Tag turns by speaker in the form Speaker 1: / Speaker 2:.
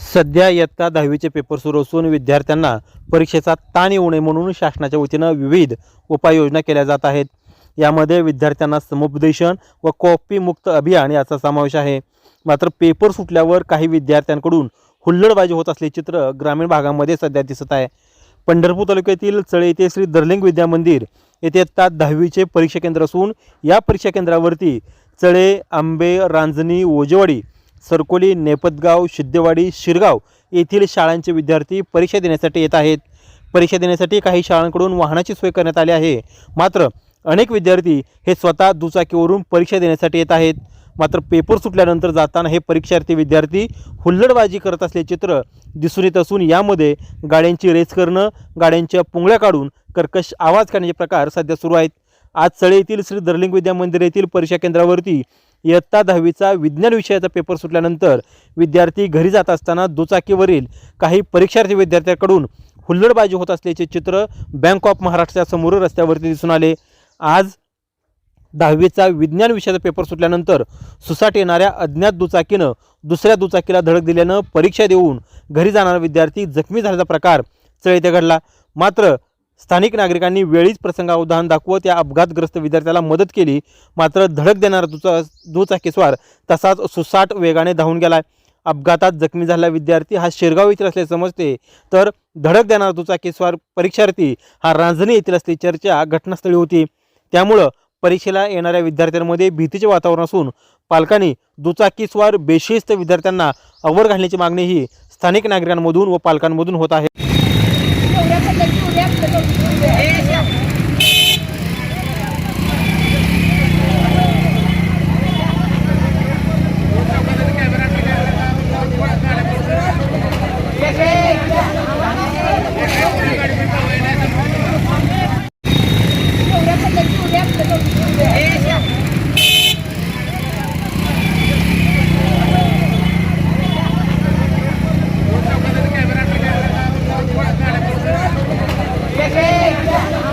Speaker 1: सध्या इयत्ता दहावीचे पेपर सुरू असून विद्यार्थ्यांना परीक्षेचा ताण येऊ नये म्हणून शासनाच्या वतीनं विविध उपाययोजना केल्या जात आहेत. यामध्ये विद्यार्थ्यांना समुपदेशन व कॉपी मुक्त अभियान याचा समावेश आहे. मात्र पेपर सुटल्यावर काही विद्यार्थ्यांकडून हुल्लडबाजी होत असले चित्र ग्रामीण भागामध्ये सध्या दिसत आहे. पंढरपूर तालुक्यातील चळे येथे श्री दर्लिंग विद्या मंदिर येथे आत्ता दहावीचे परीक्षा केंद्र असून या परीक्षा केंद्रावरती चळे आंबे रांजणी ओजेवाडी सरकोली नेपतगाव सिद्धेवाडी शिरगाव येथील शाळांचे विद्यार्थी परीक्षा देण्यासाठी येत आहेत. परीक्षा देण्यासाठी काही शाळांकडून वाहनाची सोय करण्यात आली आहे. मात्र अनेक विद्यार्थी हे स्वतः दुचाकीवरून परीक्षा देण्यासाठी येत आहेत. मात्र पेपर सुटल्यानंतर जाताना हे परीक्षार्थी विद्यार्थी हुल्लडबाजी करत असले चित्र दिसून येत असून यामध्ये गाड्यांची रेस करणं गाड्यांच्या पुंगळ्या काढून कर्कश आवाज करण्याचे प्रकार सध्या सुरू आहेत. आज चळे येथील श्री दर्लिंग विद्या मंदिर येथील परीक्षा केंद्रावरती इयत्ता दहावीचा विज्ञान विषयाचा पेपर सुटल्यानंतर विद्यार्थी घरी जात असताना दुचाकीवरील काही परीक्षार्थी विद्यार्थ्यांकडून हुल्लडबाजी होत असल्याचे चित्र बँक ऑफ महाराष्ट्राच्या समोर रस्त्यावरती दिसून आले. आज दहावीचा विज्ञान विषयाचा पेपर सुटल्यानंतर सुसाट येणाऱ्या अज्ञात दुचाकीनं दुसऱ्या दुचाकीला धडक दिल्यानं परीक्षा देऊन घरी जाणारा विद्यार्थी जखमी झाल्याचा प्रकार चळीते घडला मात्र स्थानिक नागरिकांनी वेळीच प्रसंगावधान दाखवत या अपघातग्रस्त विद्यार्थ्याला मदत केली. मात्र धडक देणारा दुचा दुचाकीस्वार तसाच सुसाट वेगाने धावून गेला अपघातात जखमी झालेला विद्यार्थी हा शिरगाव येथील असल्याचे समजते. तर धडक देणारा दुचाकीस्वार परीक्षार्थी हा रांजणी येथील असली चर्चा घटनास्थळी होती. त्यामुळं परीक्षेला येणाऱ्या विद्यार्थ्यांमध्ये भीतीचे वातावरण असून पालकांनी दुचाकीस्वार बेशिस्त विद्यार्थ्यांना अवर घालण्याची मागणी ही स्थानिक नागरिकांमधून व पालकांमधून होत आहे.
Speaker 2: Yeah.